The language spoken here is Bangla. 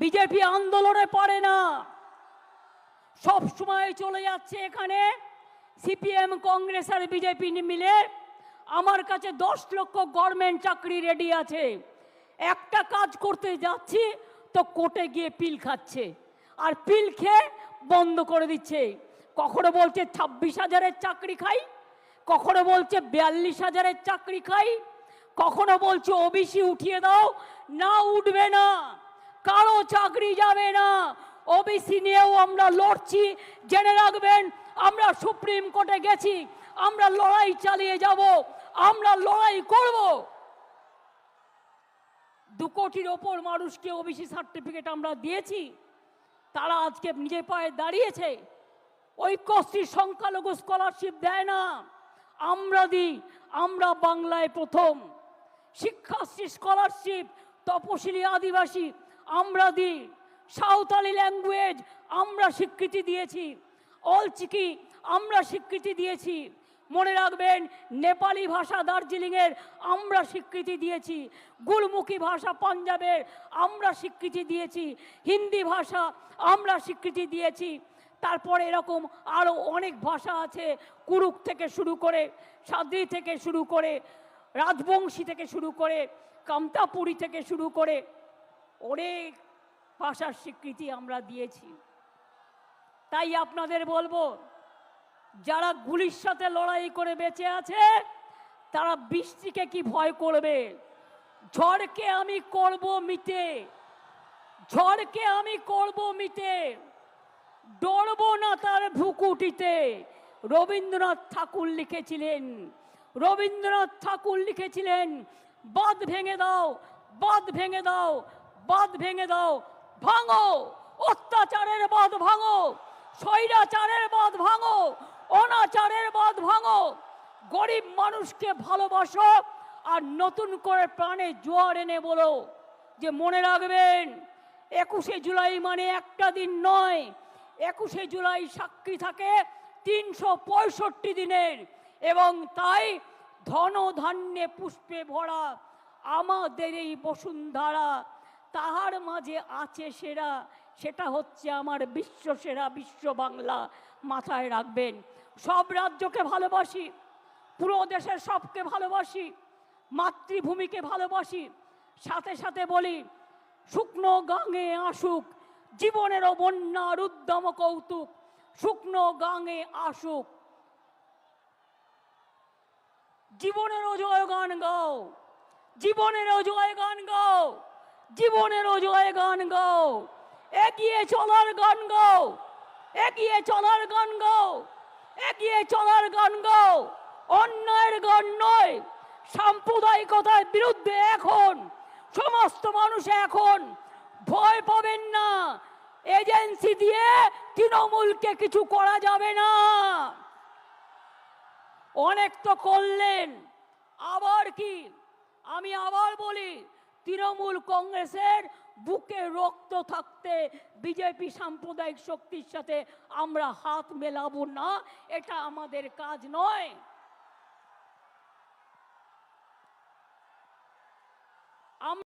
বিজেপি আন্দোলনে পড়ে না। সব সময় চলে যাচ্ছে এখানে। সিপিএম, কংগ্রেস আর বিজেপি মিলে আমার কাছে দশ লক্ষ গভর্নমেন্ট চাকরি রেডি আছে। একটা কাজ করতে যাচ্ছি, তো কোর্টে গিয়ে পিল খাচ্ছে। আর পিল খেয়ে বন্ধ করে দিচ্ছে। কখনো বলছে ছাব্বিশ হাজারের চাকরি খাই, কখনো বলছে বিয়াল্লিশ হাজারের চাকরি খাই, কখনো বলছে ওবিসি উঠিয়ে দাও, না উঠবে না। কারও চাকরি যাবে না। ওবিসি নিয়েও আমরা লড়ছি, জেনে রাখবেন, আমরা সুপ্রিম কোর্টে গেছি, আমরা লড়াই চালিয়ে যাব, আমরা লড়াই করব। দু কোটির ওপর মানুষকে ওবিসি সার্টিফিকেট আমরা দিয়েছি, তারা আজকে নিজের পায়ে দাঁড়িয়েছে। ঐক্যশ্রী সংখ্যালঘু স্কলারশিপ দেয় না। আমরা দিই, আমরা বাংলায় প্রথম। শিক্ষাশ্রী স্কলারশিপ তপশিলি আদিবাসী আমরা দিই সাঁওতালি ল্যাঙ্গুয়েজ আমরা স্বীকৃতি দিয়েছি। অলচিকি আমরা স্বীকৃতি দিয়েছি। মনে রাখবেন, নেপালি ভাষা দার্জিলিংয়ের আমরা স্বীকৃতি দিয়েছি। গুলমুখী ভাষা পাঞ্জাবের আমরা স্বীকৃতি দিয়েছি। হিন্দি ভাষা আমরা স্বীকৃতি দিয়েছি। তারপরে এরকম আরও অনেক ভাষা আছে, কুরুক থেকে শুরু করে, সাদ্রি থেকে শুরু করে, রাজবংশী থেকে শুরু করে, কামতাপুরি থেকে শুরু করে অনেক ভাষার স্বীকৃতি আমরা দিয়েছি। তাই আপনাদের বলব, যারা গুলির সাথে লড়াই করে বেঁচে আছে, তারা বৃষ্টিকে কি ভয় করবে? ঝড়কে আমি করব মিটে। ঝড়কে আমি করব মিটে। ডরবো না তার ভুকুটিতে। রবীন্দ্রনাথ ঠাকুর লিখেছিলেন, রবীন্দ্রনাথ ঠাকুর লিখেছিলেন, বাঁধ ভেঙে দাও, বাঁধ ভেঙে দাও বাঁধ ভেঙে দাও, ভাঙো। অত্যাচারের বাঁধ ভাঙো, স্বৈরাচারের বাঁধ ভাঙো, অনাচারের বাঁধ ভাঙো। গরিব মানুষকে ভালোবাসো আর নতুন করে প্রাণে জোয়ার এনে বলো যে, মনে রাখবেন, একুশে জুলাই মানে একটা দিন নয়। একুশে জুলাই সাক্ষী থাকে তিনশো পঁয়ষট্টি দিনের এবং তাই ধন ধান্যে পুষ্পে ভরা আমাদের এই বসুন্ধরা তাহার মাঝে আছে সেরা, সেটা হচ্ছে আমার বিশ্ব সেরা, বিশ্ব বাংলা মাথায় রাখবেন। সব রাজ্যকে ভালোবাসি, পুরো দেশের সবকে ভালোবাসি, মাতৃভূমিকে ভালোবাসি। সাথে সাথে বলি, শুকনো গাঙে আসুক, জীবনেরও বন্যার উদ্যম কৌতুক, শুকনো গাঙে আসুক। জীবনেরও জয়গান গাও, জীবনেরও জয়গান গাও। জীবনেরও জয়গান গাও। এগিয়ে চলার গান গাও। এগিয়ে চলার গান গাও। এগিয়ে চলার গান গাও। অন্যায়ের গান নয়। সাম্প্রদায়িকতার বিরুদ্ধে এখন, সমস্ত মানুষ এখন ভয় পাবেন না। এজেন্সি দিয়ে তৃণমূলকে কিছু করা যাবে না। অনেক তো করলেন। আবার কি? আমি আবার বলি তৃণমূল কংগ্রেসের বুকে রক্ত থাকতে বিজেপি সাম্প্রদায়িক শক্তির সাথে আমরা হাত মেলাবো না, এটা আমাদের কাজ নয়।